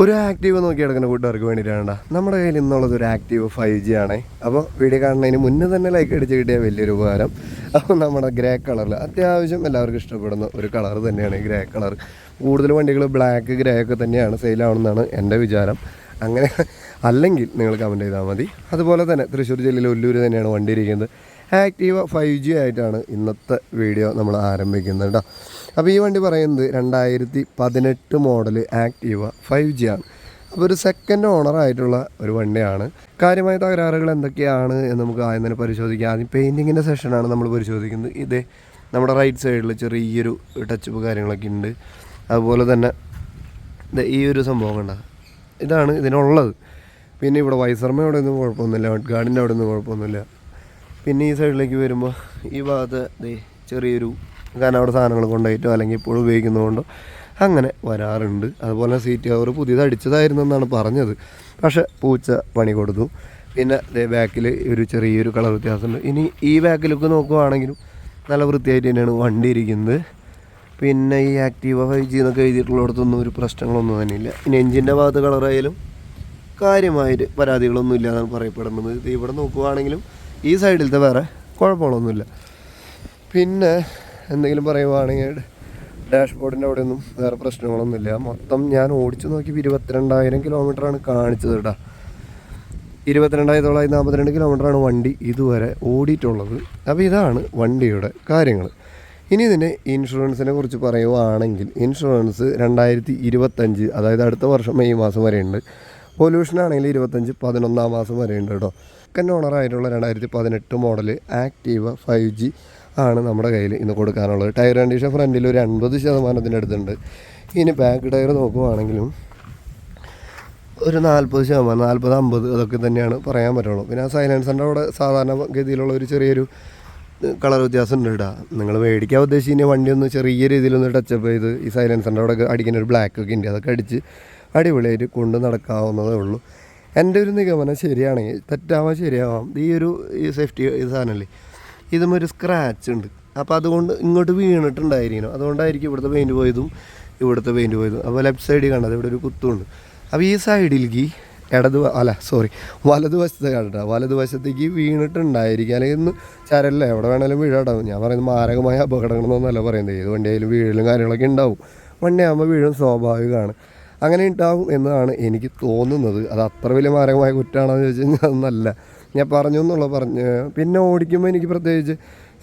ഒരു ആക്റ്റീവ് നോക്കി കിടക്കുന്ന കൂട്ടുകാർക്ക് വേണ്ടിയിട്ടാണ് നമ്മുടെ കയ്യിൽ ഇന്നുള്ളത് ഒരു ആക്റ്റീവ് ഫൈവ് ജി ആണ്. അപ്പോൾ വീഡിയോ കാണുന്നതിന് മുന്നേ തന്നെ ലൈക്ക് അടിച്ച് കിട്ടിയ വലിയൊരു ഉപകാരം. അപ്പോൾ നമ്മുടെ ഗ്രേ കളറിൽ അത്യാവശ്യം എല്ലാവർക്കും ഇഷ്ടപ്പെടുന്ന ഒരു കളർ തന്നെയാണ് ഈ ഗ്രേ കളർ കൂടുതൽ വണ്ടികൾ ബ്ലാക്ക് ഗ്രേ ഒക്കെ തന്നെയാണ് സെയിലാവണമെന്നാണ് എന്റെ വിചാരം. അങ്ങനെ അല്ലെങ്കിൽ നിങ്ങൾ കമന്റ് ചെയ്താൽ മതി. അതുപോലെ തന്നെ തൃശ്ശൂർ ജില്ലയിൽ ഒല്ലൂർ തന്നെയാണ് വണ്ടി ഇരിക്കുന്നത് ആക്റ്റീവ ഫൈവ് ജി ആയിട്ടാണ് ഇന്നത്തെ വീഡിയോ നമ്മൾ ആരംഭിക്കുന്നത് കേട്ടോ അപ്പോൾ ഈ വണ്ടി പറയുന്നത് രണ്ടായിരത്തി പതിനെട്ട് മോഡൽ ആക്റ്റീവ ഫൈവ് ജി ആണ്. അപ്പോൾ ഒരു സെക്കൻഡ് ഓണറായിട്ടുള്ള ഒരു വണ്ടിയാണ്. കാര്യമായ തകരാറുകൾ എന്തൊക്കെയാണ് എന്ന് നമുക്ക് ആദ്യം തന്നെ പരിശോധിക്കാം. ആദ്യം പെയിന്റിങ്ങിന്റെ സെഷനാണ് നമ്മൾ പരിശോധിക്കുന്നത്. ഇത് നമ്മുടെ റൈറ്റ് സൈഡിൽ ചെറിയൊരു ടച്ചപ്പ് കാര്യങ്ങളൊക്കെ ഉണ്ട്. അതുപോലെ തന്നെ ഈ ഒരു സംഭവം കണ്ട. ഇതാണ് ഇതിനുള്ളത്. പിന്നെ ഇവിടെ വൈസർമ്മ അവിടെ ഒന്നും കുഴപ്പമൊന്നുമില്ല. ഗാർഡിന്റെ അവിടെ ഒന്നും കുഴപ്പമൊന്നുമില്ല. പിന്നെ ഈ സൈഡിലേക്ക് വരുമ്പോൾ ഈ ഭാഗത്ത് ദേ ചെറിയൊരു കാരണം സാധനങ്ങൾ കൊണ്ടുപോയിട്ടോ അല്ലെങ്കിൽ ഇപ്പോഴും ഉപയോഗിക്കുന്നതുകൊണ്ടോ അങ്ങനെ വരാറുണ്ട്. അതുപോലെ സീറ്റ് കവർ പുതിയത് അടിച്ചതായിരുന്നു എന്നാണ് പറഞ്ഞത്. പക്ഷേ പൂച്ച പണി കൊടുത്തു. പിന്നെ ദേ ബാക്കിൽ ഒരു ചെറിയൊരു കളർ വ്യത്യാസമുണ്ട്. ഇനി ഈ ബാക്കിലൊക്കെ നോക്കുവാണെങ്കിലും നല്ല വൃത്തിയായിട്ട് തന്നെയാണ് വണ്ടി ഇരിക്കുന്നത്. പിന്നെ ഈ ആക്റ്റീവ ഫൈവ് ജി എന്നൊക്കെ എഴുതിയിട്ടുള്ളിടത്തൊന്നും ഒരു പ്രശ്നങ്ങളൊന്നും തന്നെ ഇല്ല ഇനി എഞ്ചിന്റെ ഭാഗത്ത് കളറായാലും കാര്യമായിട്ട് പരാതികളൊന്നും ഇല്ല എന്നാണ് പറയപ്പെടുന്നത്. ഇവിടെ നോക്കുവാണെങ്കിലും ഈ സൈഡിലത്തെ വേറെ കുഴപ്പങ്ങളൊന്നുമില്ല. പിന്നെ എന്തെങ്കിലും പറയുവാണെങ്കിൽ ഡാഷ്ബോർഡിന്റെ അവിടെ ഒന്നും വേറെ പ്രശ്നങ്ങളൊന്നുമില്ല. മൊത്തം ഞാൻ ഓടിച്ചു നോക്കി ഇരുപത്തിരണ്ടായിരം കിലോമീറ്ററാണ് കാണിച്ചത് കേട്ടോ. ഇരുപത്തിരണ്ടായിരത്തി തൊള്ളായിരത്തി നാൽപ്പത്തിരണ്ട് കിലോമീറ്ററാണ് വണ്ടി ഇതുവരെ ഓടിയിട്ടുള്ളത്. അപ്പോൾ ഇതാണ് വണ്ടിയുടെ കാര്യങ്ങൾ. ഇനി ഇതിന്റെ ഇൻഷുറൻസിനെ കുറിച്ച് പറയുവാണെങ്കിൽ ഇൻഷുറൻസ് രണ്ടായിരത്തി ഇരുപത്തഞ്ച് അതായത് അടുത്ത വർഷം മെയ് മാസം വരെയുണ്ട്. പൊല്യൂഷൻ ആണെങ്കിൽ ഇരുപത്തഞ്ച് പതിനൊന്നാം മാസം ഉണ്ട് കേട്ടോ. സെക്കൻഡ് ഓണറായിട്ടുള്ള രണ്ടായിരത്തി പതിനെട്ട് മോഡൽ ആക്റ്റീവ ഫൈവ് ജി ആണ് നമ്മുടെ കയ്യിൽ ഇന്ന് കൊടുക്കാനുള്ളത്. ടയർ കണ്ടീഷൻ ഫ്രണ്ടിൽ ഒരു അൻപത് ശതമാനത്തിന്റെ അടുത്തുണ്ട്. ഇനി ബാക്ക് ടയർ നോക്കുവാണെങ്കിലും ഒരു നാൽപ്പത് ശതമാനം നാൽപ്പത് അമ്പത് അതൊക്കെ തന്നെയാണ് പറയാൻ പറ്റുള്ളൂ. പിന്നെ ആ സൈലൻസറിന്റെ അവിടെ സാധാരണ ഗതിയിലുള്ള ഒരു ചെറിയൊരു കളർ വ്യത്യാസം ഉണ്ട് കേട്ടോ. നിങ്ങൾ മേടിക്കാൻ ഉദ്ദേശിച്ച് വണ്ടി ഒന്ന് ചെറിയ രീതിയിലൊന്ന് ടച്ചപ്പ് ചെയ്ത് ഈ സൈലൻസറിന്റെ അവിടെ അടിക്കുന്ന ഒരു ബ്ലാക്ക് ഒക്കെ ഉണ്ട്. അതൊക്കെ അടിച്ച് അടിപൊളിയായിട്ട് കൊണ്ട് നടക്കാവുന്നതേ ഉള്ളൂ. എന്റെ ഒരു നിഗമനം ശരിയാണെങ്കിൽ തെറ്റാവാൻ ശരിയാവാം. ഈ ഒരു ഈ സേഫ്റ്റി സാധനമല്ലേ ഇതും ഒരു സ്ക്രാച്ച് ഉണ്ട്. അപ്പോൾ അതുകൊണ്ട് ഇങ്ങോട്ട് വീണിട്ടുണ്ടായിരിക്കണം. അതുകൊണ്ടായിരിക്കും ഇവിടുത്തെ പെയിന്റ് പോയതും ഇവിടുത്തെ പെയിന്റ് പോയതും. അപ്പോൾ ലെഫ്റ്റ് സൈഡിൽ കണ്ടത് ഇവിടെ ഒരു കുത്തുണ്ട്. അപ്പോൾ ഈ സൈഡിലേക്ക് ഇടത് അല്ല സോറി വലതുവശത്ത് കണ്ട വലതുവശത്തേക്ക് വീണിട്ടുണ്ടായിരിക്കും. അല്ലെങ്കിൽ ഇന്ന് ചരല്ലേ എവിടെ വേണേലും വീഴാണ്ടാവും ഞാൻ പറയുന്നത് മാരകമായ അപകടങ്ങളൊന്നല്ല പറയുന്നത്. ഏത് വണ്ടിയായാലും വീഴലും കാര്യങ്ങളൊക്കെ ഉണ്ടാവും. വണ്ടിയാകുമ്പോൾ വീഴും സ്വാഭാവികമാണ്. അങ്ങനെ ഉണ്ടാവും എന്നതാണ് എനിക്ക് തോന്നുന്നത്. അത് അത്ര വലിയ മാരകമായ കുറ്റമാണോ എന്ന് ചോദിച്ചു കഴിഞ്ഞാൽ അതൊന്നല്ല. ഞാൻ പറഞ്ഞു എന്നുള്ള പറഞ്ഞ്. പിന്നെ ഓടിക്കുമ്പോൾ എനിക്ക് പ്രത്യേകിച്ച്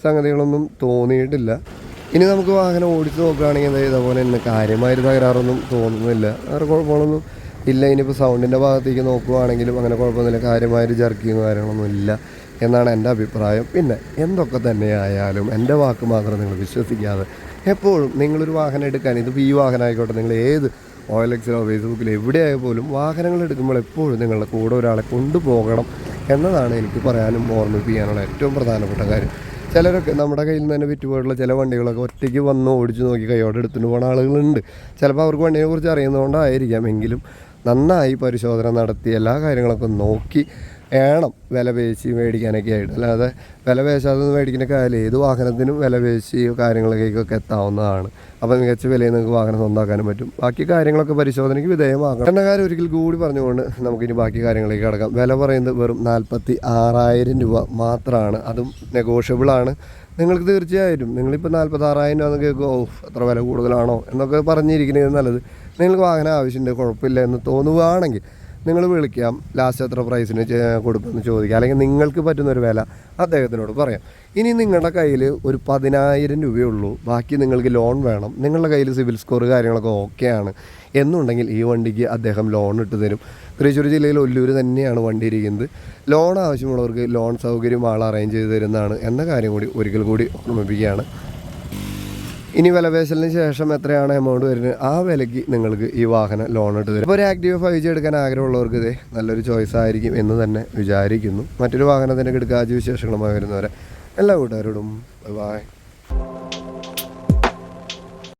സംഗതികളൊന്നും തോന്നിയിട്ടില്ല. ഇനി നമുക്ക് വാഹനം ഓടിച്ച് നോക്കുകയാണെങ്കിൽ ഇതേപോലെ തന്നെ കാര്യമായൊരു തകരാറൊന്നും തോന്നുന്നില്ല. വേറെ കുഴപ്പങ്ങളൊന്നും ഇല്ല. ഇനിയിപ്പോൾ സൗണ്ടിന്റെ ഭാഗത്തേക്ക് നോക്കുകയാണെങ്കിലും അങ്ങനെ കുഴപ്പമൊന്നുമില്ല. കാര്യമായൊരു ജർക്കിങ്ങോ കാര്യങ്ങളൊന്നും ഇല്ല എന്നാണ് എന്റെ അഭിപ്രായം. പിന്നെ എന്തൊക്കെ തന്നെയായാലും എന്റെ വാക്ക് മാത്രം നിങ്ങൾ വിശ്വസിക്കാതെ എപ്പോഴും നിങ്ങളൊരു വാഹനം എടുക്കാൻ ഇതിപ്പോൾ ഈ വാഹനമായിക്കോട്ടെ നിങ്ങൾ ഏത് ഓയിൽ എക്സിലോ ഫേസ്ബുക്കിലോ എവിടെയായ പോലും വാഹനങ്ങൾ എടുക്കുമ്പോൾ എപ്പോഴും നിങ്ങളുടെ കൂടെ ഒരാളെ കൊണ്ടുപോകണം എന്നതാണ് എനിക്ക് പറയാനും ഓർമ്മിപ്പിക്കാനുള്ള ഏറ്റവും പ്രധാനപ്പെട്ട കാര്യം. ചിലരൊക്കെ നമ്മുടെ കയ്യിൽ നിന്ന് തന്നെ വിറ്റുപോയിട്ടുള്ള ചില വണ്ടികളൊക്കെ ഒറ്റയ്ക്ക് വന്ന് ഓടിച്ചു നോക്കി കൈയോടെ എടുത്തുകൊണ്ട് പോകുന്ന ആളുകളുണ്ട്. ചിലപ്പോൾ അവർക്ക് വണ്ടിയെ കുറിച്ച് അറിയുന്നതുകൊണ്ടായിരിക്കാം. എങ്കിലും നന്നായി പരിശോധന നടത്തി എല്ലാ കാര്യങ്ങളൊക്കെ നോക്കി വേണം വില പേശി മേടിക്കാനൊക്കെ ആയിട്ട്. അല്ലാതെ വില പേശാതെ മേടിക്കുന്ന കാര്യം ഏത് വാഹനത്തിനും വില പേശി കാര്യങ്ങളിലേക്കൊക്കെ എത്താവുന്നതാണ്. അപ്പോൾ മികച്ച വിലയിൽ നിങ്ങൾക്ക് വാഹനം സ്വന്തമാക്കാനും പറ്റും. ബാക്കി കാര്യങ്ങളൊക്കെ പരിശോധനയ്ക്ക് വിധേയമാകണം എന്ന കാര്യം ഒരിക്കൽ കൂടി പറഞ്ഞുകൊണ്ട് നമുക്കിനി ബാക്കി കാര്യങ്ങളിലേക്ക് കിടക്കാം. വില പറയുന്നത് വെറും നാൽപ്പത്തി ആറായിരം രൂപ മാത്രമാണ്. അതും നെഗോഷ്യബിൾ ആണ്. നിങ്ങൾക്ക് തീർച്ചയായിട്ടും നിങ്ങളിപ്പോൾ നാൽപ്പത്തി ആറായിരം രൂപ എന്ന് കേൾക്കുമോ എത്ര വില കൂടുതലാണോ? എന്നൊക്കെ പറഞ്ഞിരിക്കുന്നത് നല്ലത്. നിങ്ങൾക്ക് വാഹനം ആവശ്യമുണ്ട് കുഴപ്പമില്ല എന്ന് തോന്നുകയാണെങ്കിൽ നിങ്ങൾ വിളിക്കാം ലാസ്റ്റ് എത്ര പ്രൈസിന് കൊടുക്കുമെന്ന് ചോദിക്കാം. അല്ലെങ്കിൽ നിങ്ങൾക്ക് പറ്റുന്ന ഒരു വില അദ്ദേഹത്തിനോട് പറയാം. ഇനി നിങ്ങളുടെ കയ്യിൽ ഒരു പതിനായിരം രൂപയുള്ളൂ. ബാക്കി നിങ്ങൾക്ക് ലോൺ വേണം. നിങ്ങളുടെ കയ്യിൽ സിവിൽ സ്കോർ കാര്യങ്ങളൊക്കെ ഓക്കെയാണ് എന്നുണ്ടെങ്കിൽ ഈ വണ്ടിക്ക് അദ്ദേഹം ലോൺ ഇട്ട് തരും. തൃശ്ശൂർ ജില്ലയിൽ ഒല്ലൂർ തന്നെയാണ് വണ്ടി ഇരിക്കുന്നത്. ലോൺ ആവശ്യമുള്ളവർക്ക് ലോൺ സൗകര്യം ആൾ അറേഞ്ച് ചെയ്ത് തരുന്നതാണ് എന്ന കാര്യം കൂടി ഒരിക്കൽ കൂടി ഓർമ്മിപ്പിക്കുകയാണ്. ഇനി വിലപേശലിന് ശേഷം എത്രയാണ് എമൗണ്ട് വരുന്നത്? ആ വിലയ്ക്ക് നിങ്ങൾക്ക് ഈ വാഹനം ലോൺ ഇട്ട് തരും. അപ്പോൾ ഒരു ആക്റ്റീവ് ഫൈവ് ജി എടുക്കാൻ ആഗ്രഹമുള്ളവർക്ക് ഇത് നല്ലൊരു ചോയ്സ് ആയിരിക്കും എന്ന് തന്നെ വിചാരിക്കുന്നു. മറ്റൊരു വാഹനത്തിന്റെ കിടക്കാജ് വിശേഷങ്ങളുമായി വരുന്നവരെ എല്ലാ കൂട്ടുകാരോടും ബൈ